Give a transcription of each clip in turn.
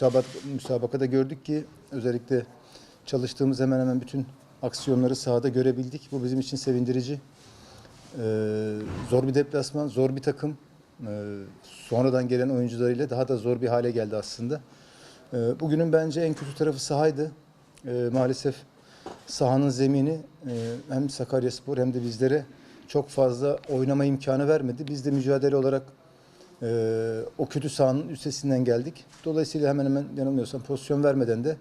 Müsabak, müsabakada gördük ki özellikle çalıştığımız hemen hemen bütün aksiyonları sahada görebildik. Bu bizim için sevindirici. Ee, zor bir deplasman, zor bir takım. Ee, sonradan gelen oyuncularıyla daha da zor bir hale geldi aslında. Ee, bugünün bence en kötü tarafı sahaydı. Ee, maalesef sahanın zemini e, hem Sakaryaspor hem de bizlere çok fazla oynama imkanı vermedi. Biz de mücadele olarak ee, o kötü sahanın üstesinden geldik. Dolayısıyla hemen hemen yanılmıyorsam pozisyon vermeden de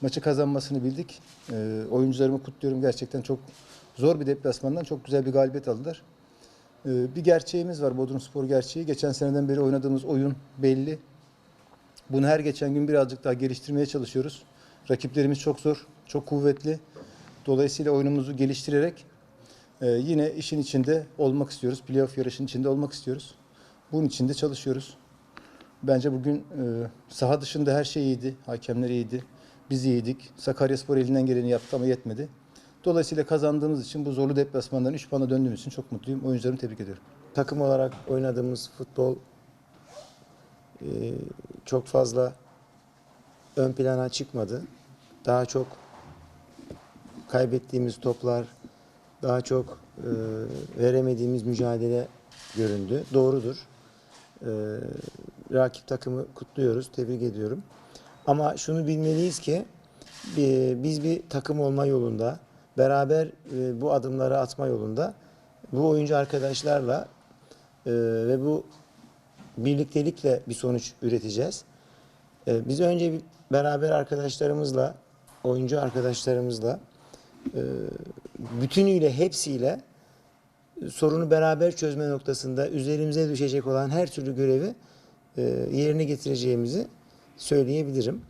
maçı kazanmasını bildik. Ee, oyuncularımı kutluyorum. Gerçekten çok zor bir deplasmandan çok güzel bir galibiyet aldılar. Ee, bir gerçeğimiz var Bodrumspor gerçeği. Geçen seneden beri oynadığımız oyun belli. Bunu her geçen gün birazcık daha geliştirmeye çalışıyoruz. Rakiplerimiz çok zor, çok kuvvetli. Dolayısıyla oyunumuzu geliştirerek e, yine işin içinde olmak istiyoruz. Playoff yarışının içinde olmak istiyoruz. Bunun için de çalışıyoruz. Bence bugün e, saha dışında her şey iyiydi. Hakemler iyiydi. Biz iyiydik. Sakaryaspor elinden geleni yaptı ama yetmedi. Dolayısıyla kazandığımız için bu zorlu deplasmandan 3 puanla döndüğümüz için çok mutluyum. Oyuncularımı tebrik ediyorum. takım olarak oynadığımız futbol e, çok fazla ön plana çıkmadı. Daha çok kaybettiğimiz toplar, daha çok e, veremediğimiz mücadele göründü. Doğrudur. E, rakip takımı kutluyoruz, tebrik ediyorum. Ama şunu bilmeliyiz ki bi- biz bir takım olma yolunda, beraber e, bu adımları atma yolunda bu oyuncu arkadaşlarla e, ve bu birliktelikle bir sonuç üreteceğiz. E, biz önce bir beraber arkadaşlarımızla, oyuncu arkadaşlarımızla e, bütünüyle hepsiyle sorunu beraber çözme noktasında üzerimize düşecek olan her türlü görevi e, yerine getireceğimizi söyleyebilirim.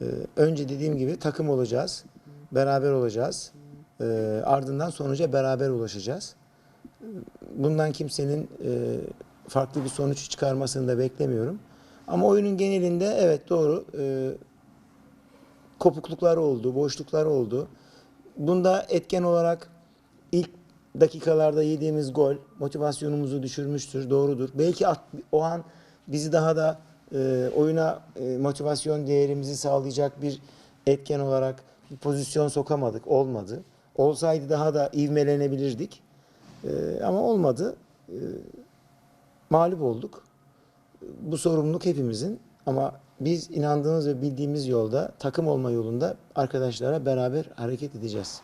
E, önce dediğim gibi takım olacağız, beraber olacağız. E, ardından sonuca beraber ulaşacağız. Bundan kimsenin farklı bir sonuç çıkarmasını da beklemiyorum. Ama oyunun genelinde evet doğru kopukluklar oldu, boşluklar oldu. Bunda etken olarak dakikalarda yediğimiz gol motivasyonumuzu düşürmüştür, doğrudur. Belki at- o an bizi daha da e, oyuna e, motivasyon değerimizi sağlayacak bir etken olarak bir pozisyon sokamadık, olmadı. Olsaydı daha da ivmelenebilirdik. E, ama olmadı. E, mağlup olduk. Bu sorumluluk hepimizin ama biz inandığımız ve bildiğimiz yolda takım olma yolunda arkadaşlara beraber hareket edeceğiz.